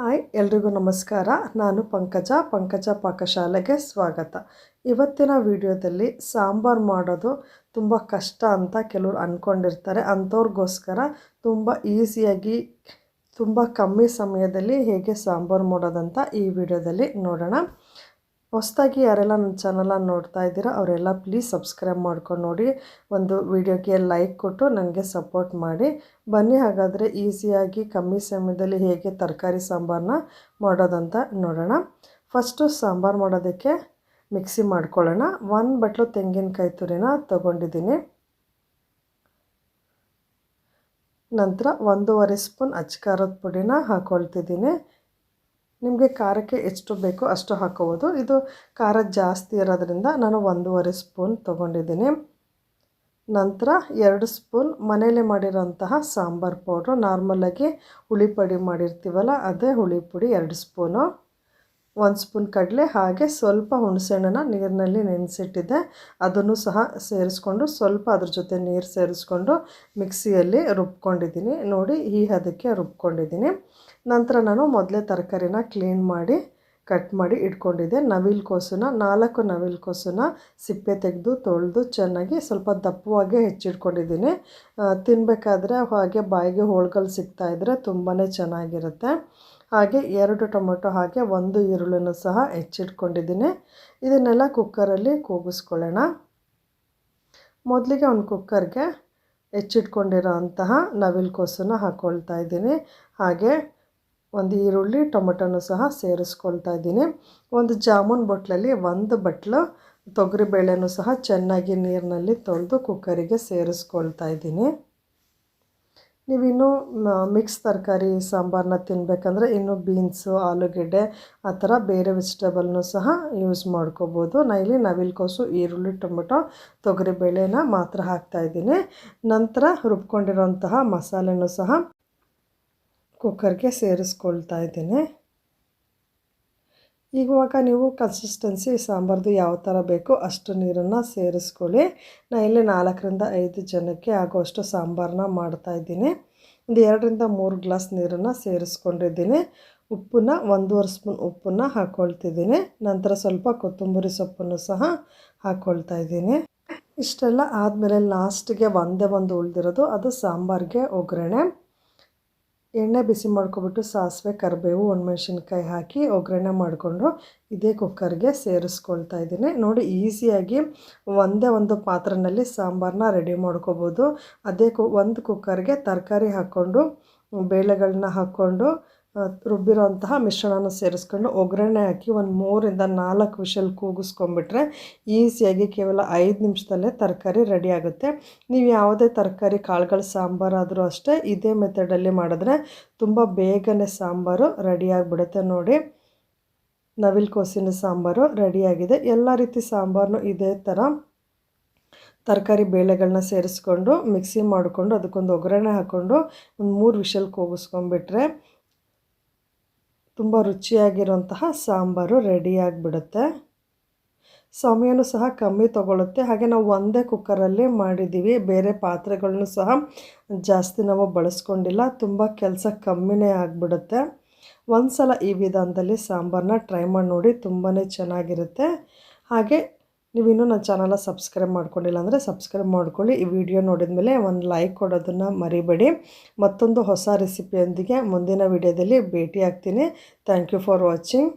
Hi, ಎಲ್ರಿಗೂ ನಮಸ್ಕಾರ. ನಾನು ಪಂಕಜ ಪಂಕಜ ಪಾಕಶಾಲೆಗೆ ಸ್ವಾಗತ. ಇವತ್ತಿನ ವಿಡಿಯೋದಲ್ಲಿ ಸಾಂಬಾರು ಮಾಡೋದು ತುಂಬ ಕಷ್ಟ ಅಂತ ಕೆಲವರು ಅಂದ್ಕೊಂಡಿರ್ತಾರೆ ಅಂಥವ್ರಿಗೋಸ್ಕರ ತುಂಬ ಈಸಿಯಾಗಿ, ತುಂಬ ಕಮ್ಮಿ ಸಮಯದಲ್ಲಿ ಹೇಗೆ ಸಾಂಬಾರು ಮಾಡೋದಂತ ಈ ವಿಡಿಯೋದಲ್ಲಿ ನೋಡೋಣ. ಹೊಸ್ದಾಗಿ ಯಾರೆಲ್ಲ ನನ್ನ ಚಾನಲನ್ನು ನೋಡ್ತಾ ಇದ್ದೀರಾ, ಅವರೆಲ್ಲ ಪ್ಲೀಸ್ ಸಬ್ಸ್ಕ್ರೈಬ್ ಮಾಡ್ಕೊಂಡು ನೋಡಿ. ಒಂದು ವಿಡಿಯೋಗೆ ಲೈಕ್ ಕೊಟ್ಟು ನನಗೆ ಸಪೋರ್ಟ್ ಮಾಡಿ. ಬನ್ನಿ ಹಾಗಾದರೆ ಈಸಿಯಾಗಿ ಕಮ್ಮಿ ಸಮಯದಲ್ಲಿ ಹೇಗೆ ತರಕಾರಿ ಸಾಂಬಾರನ್ನ ಮಾಡೋದಂತ ನೋಡೋಣ. ಫಸ್ಟು ಸಾಂಬಾರು ಮಾಡೋದಕ್ಕೆ ಮಿಕ್ಸಿ ಮಾಡ್ಕೊಳ್ಳೋಣ. ಒನ್ ಬಟ್ಲು ತೆಂಗಿನಕಾಯಿ ತುರಿನ ತೊಗೊಂಡಿದ್ದೀನಿ. ನಂತರ ಒಂದೂವರೆ ಸ್ಪೂನ್ ಅಚ್ಕಾರದ ಪುಡಿನ ಹಾಕ್ಕೊಳ್ತಿದ್ದೀನಿ ನಿಮಗೆ ಖಾರಕ್ಕೆ ಎಷ್ಟು ಬೇಕೋ ಅಷ್ಟು ಹಾಕೋಬೋದು. ಇದು ಖಾರ ಜಾಸ್ತಿ ಇರೋದ್ರಿಂದ ನಾನು ಒಂದೂವರೆ ಸ್ಪೂನ್ ತೊಗೊಂಡಿದ್ದೀನಿ. ನಂತರ ಎರಡು ಸ್ಪೂನ್ ಮನೇಲೆ ಮಾಡಿರೋಂತಹ ಸಾಂಬಾರು ಪೌಡ್ರು. ನಾರ್ಮಲಾಗಿ ಹುಳಿ ಪುಡಿ ಮಾಡಿರ್ತೀವಲ್ಲ, ಅದೇ ಹುಳಿ ಪುಡಿ ಎರಡು ಸ್ಪೂನು. ಒಂದು ಸ್ಪೂನ್ ಕಡಲೆ, ಹಾಗೆ ಸ್ವಲ್ಪ ಹುಣಸೆಹಣ್ಣನ ನೀರಿನಲ್ಲಿ ನೆನೆಸಿಟ್ಟಿದ್ದೆ. ಅದನ್ನು ಸಹ ಸೇರಿಸ್ಕೊಂಡು ಸ್ವಲ್ಪ ಅದ್ರ ಜೊತೆ ನೀರು ಸೇರಿಸ್ಕೊಂಡು ಮಿಕ್ಸಿಯಲ್ಲಿ ರುಬ್ಕೊಂಡಿದ್ದೀನಿ. ನೋಡಿ, ಈ ಹದಕ್ಕೆ ರುಬ್ಕೊಂಡಿದ್ದೀನಿ. ನಂತರ ನಾನು ಮೊದಲೇ ತರಕಾರಿನ ಕ್ಲೀನ್ ಮಾಡಿ, ಕಟ್ ಮಾಡಿ ಇಟ್ಕೊಂಡಿದ್ದೆ. ನವಿಲು ಕೋಸನ್ನ ನಾಲ್ಕು ನವಿಲು ಕೋಸನ್ನ ಸಿಪ್ಪೆ ತೆಗೆದು ತೊಳೆದು ಚೆನ್ನಾಗಿ ಸ್ವಲ್ಪ ದಪ್ಪವಾಗಿ ಹೆಚ್ಚಿಟ್ಕೊಂಡಿದ್ದೀನಿ. ತಿನ್ನಬೇಕಾದ್ರೆ ಹಾಗೆ ಬಾಯಿಗೆ ಹೋಳ್ಗಳು ಸಿಗ್ತಾಯಿದ್ರೆ ತುಂಬಾ ಚೆನ್ನಾಗಿರುತ್ತೆ. ಹಾಗೆ ಎರಡು ಟೊಮೊಟೊ ಹಾಗೆ ಒಂದು ಈರುಳ್ಳಿನೂ ಸಹ ಹೆಚ್ಚಿಟ್ಕೊಂಡಿದ್ದೀನಿ. ಇದನ್ನೆಲ್ಲ ಕುಕ್ಕರಲ್ಲಿ ಕೂಗಿಸ್ಕೊಳ್ಳೋಣ. ಮೊದಲಿಗೆ ಒಂದು ಕುಕ್ಕರ್ಗೆ ಹೆಚ್ಚಿಟ್ಕೊಂಡಿರೋ ಅಂತಹ ನವಿಲು ಕೋಸನ್ನು ಹಾಕ್ಕೊಳ್ತಾ ಇದ್ದೀನಿ. ಹಾಗೆ ಒಂದು ಈರುಳ್ಳಿ, ಟೊಮೊಟೊನೂ ಸಹ ಸೇರಿಸ್ಕೊಳ್ತಾ ಇದ್ದೀನಿ. ಒಂದು ಜಾಮೂನ್ ಬಟ್ಲಲ್ಲಿ ಒಂದು ಬಟ್ಲು, ತೊಗರಿಬೇಳೆನೂ ಸಹ ಚೆನ್ನಾಗಿ ನೀರಿನಲ್ಲಿ ತೊಳೆದು ಕುಕ್ಕರಿಗೆ ಸೇರಿಸ್ಕೊಳ್ತಾ ಇದ್ದೀನಿ. ನೀವಿನ್ನೂ ಮಿಕ್ಸ್ ತರಕಾರಿ ಸಾಂಬಾರನ್ನ ತಿನ್ನಬೇಕಂದ್ರೆ ಇನ್ನು ಬೀನ್ಸು ಆಲೂಗೆಡ್ಡೆ, ಆ ಥರ ಬೇರೆ ವೆಜಿಟೇಬಲ್ನು ಸಹ ಯೂಸ್ ಮಾಡ್ಕೋಬೋದು. ನಾನು ಇಲ್ಲಿ ನವಿಲುಕೋಸು ಈರುಳ್ಳಿ, ಟೊಮೆಟೊ ತೊಗರಿಬೇಳೆನ ಮಾತ್ರ ಹಾಕ್ತಾಯಿದ್ದೀನಿ ನಂತರ ರುಬ್ಕೊಂಡಿರೋಂತಹ ಮಸಾಲೆನೂ ಸಹ ಕುಕ್ಕರ್ಗೆ ಸೇರಿಸ್ಕೊಳ್ತಾ ಇದ್ದೀನಿ. ಇವಾಗ ನೀವು ಕನ್ಸಿಸ್ಟೆನ್ಸಿ ಸಾಂಬಾರ್ದು ಯಾವ ಥರ ಬೇಕೋ ಅಷ್ಟು ನೀರನ್ನು ಸೇರಿಸ್ಕೊಳ್ಳಿ. ನಾನು ಇಲ್ಲಿ ನಾಲ್ಕರಿಂದ ಐದು ಜನಕ್ಕೆ ಆಗೋಷ್ಟು ಸಾಂಬಾರನ್ನ ಮಾಡ್ತಾಯಿದ್ದೀನಿ ಒಂದು ಎರಡರಿಂದ ಮೂರು ಗ್ಲಾಸ್ ನೀರನ್ನು ಸೇರಿಸ್ಕೊಂಡಿದ್ದೀನಿ. ಉಪ್ಪನ್ನ ಒಂದೂವರೆ ಸ್ಪೂನ್ ಉಪ್ಪನ್ನು ಹಾಕ್ಕೊಳ್ತಿದ್ದೀನಿ ನಂತರ ಸ್ವಲ್ಪ ಕೊತ್ತಂಬರಿ ಸೊಪ್ಪನ್ನು ಸಹ ಹಾಕ್ಕೊಳ್ತಾ ಇದ್ದೀನಿ. ಇಷ್ಟೆಲ್ಲ ಆದಮೇಲೆ ಲಾಸ್ಟಿಗೆ ಒಂದೇ ಒಂದು ಉಳಿದಿರೋದು ಅದು ಸಾಂಬಾರಿಗೆ ಒಗ್ಗರಣೆ. ಎಣ್ಣೆ ಬಿಸಿ ಮಾಡ್ಕೊಬಿಟ್ಟು ಸಾಸಿವೆ, ಕರಿಬೇವು, ಒಣಮೆಣ್ಸಿನ್ಕಾಯಿ ಹಾಕಿ ಒಗ್ಗರಣೆ ಮಾಡಿಕೊಂಡು ಇದೇ ಕುಕ್ಕರ್ಗೆ ಸೇರಿಸ್ಕೊಳ್ತಾ ಇದ್ದೀನಿ. ನೋಡಿ, ಈಸಿಯಾಗಿ ಒಂದೇ ಒಂದು ಪಾತ್ರೆಯಲ್ಲಿ ಸಾಂಬಾರನ್ನ ರೆಡಿ ಮಾಡ್ಕೋಬೋದು. ಅದೇ ಕು, ಒಂದು ಕುಕ್ಕರ್ಗೆ ತರಕಾರಿ ಹಾಕ್ಕೊಂಡು ಬೇಳೆಗಳನ್ನ ಹಾಕ್ಕೊಂಡು ರುಬ್ಬಿರೋಂತಹ ಮಿಶ್ರಣನ ಸೇರಿಸ್ಕೊಂಡು ಒಗ್ಗರಣೆ ಹಾಕಿ ಒಂದು ಮೂರಿಂದ ನಾಲ್ಕು ವಿಷಲ್ ಕೂಗಿಸ್ಕೊಂಡ್ಬಿಟ್ರೆ ಈಸಿಯಾಗಿ ಕೇವಲ ಐದು ನಿಮಿಷದಲ್ಲೇ ತರಕಾರಿ ರೆಡಿ ಆಗುತ್ತೆ. ನೀವು ಯಾವುದೇ ತರಕಾರಿ, ಕಾಳುಗಳ ಸಾಂಬಾರಾದರೂ ಅಷ್ಟೇ ಇದೇ ಮೆಥಡಲ್ಲಿ ಮಾಡಿದ್ರೆ ತುಂಬ ಬೇಗನೆ ಸಾಂಬಾರು ರೆಡಿಯಾಗಿಬಿಡುತ್ತೆ ನೋಡಿ. ನವಿಲು ಕೋಸಿನ ಸಾಂಬಾರು ರೆಡಿಯಾಗಿದೆ ಎಲ್ಲ ರೀತಿ ಸಾಂಬಾರನ್ನು ಇದೇ ಥರ ತರಕಾರಿ ಬೇಳೆಗಳನ್ನ ಸೇರಿಸ್ಕೊಂಡು ಮಿಕ್ಸಿ ಮಾಡಿಕೊಂಡು ಅದಕ್ಕೊಂದು ಒಗ್ಗರಣೆ ಹಾಕ್ಕೊಂಡು ಒಂದು ಮೂರು ವಿಷಲ್ ಕೂಗಿಸ್ಕೊಂಬಿಟ್ರೆ ತುಂಬ ರುಚಿಯಾಗಿರುವಂತಹ ಸಾಂಬಾರು ರೆಡಿಯಾಗಿಬಿಡುತ್ತೆ ಸಮಯನೂ ಸಹ ಕಮ್ಮಿ ತೊಗೊಳುತ್ತೆ. ಹಾಗೆ ನಾವು ಒಂದೇ ಕುಕ್ಕರಲ್ಲಿ ಮಾಡಿದ್ದೀವಿ. ಬೇರೆ ಪಾತ್ರೆಗಳನ್ನು ಸಹ ಜಾಸ್ತಿ ನಾವು ಬಳಸ್ಕೊಂಡಿಲ್ಲ. ತುಂಬ ಕೆಲಸ ಕಮ್ಮಿನೇ ಆಗಿಬಿಡುತ್ತೆ. ಒಂದು ಸಲ ಈ ವಿಧಾನದಲ್ಲಿ ಸಾಂಬಾರನ್ನ ಟ್ರೈ ಮಾಡಿ ನೋಡಿ ತುಂಬಾ ಚೆನ್ನಾಗಿರುತ್ತೆ. ಹಾಗೆ ನೀವಿನ್ನೂ ನನ್ನ ಚಾನಲ ಸಬ್ಸ್ಕ್ರೈಬ್ ಮಾಡ್ಕೊಂಡಿಲ್ಲ ಅಂದರೆ ಸಬ್ಸ್ಕ್ರೈಬ್ ಮಾಡ್ಕೊಳ್ಳಿ. ಈ ವಿಡಿಯೋ ನೋಡಿದ ಮೇಲೆ ಒಂದು ಲೈಕ್ ಕೊಡೋದನ್ನು ಮರಿಬೇಡಿ. ಮತ್ತೊಂದು ಹೊಸ ರೆಸಿಪಿಯೊಂದಿಗೆ ಮುಂದಿನ ವಿಡಿಯೋದಲ್ಲಿ ಭೇಟಿ ಆಗ್ತೀನಿ ಥ್ಯಾಂಕ್ ಯು ಫಾರ್ ವಾಚಿಂಗ್.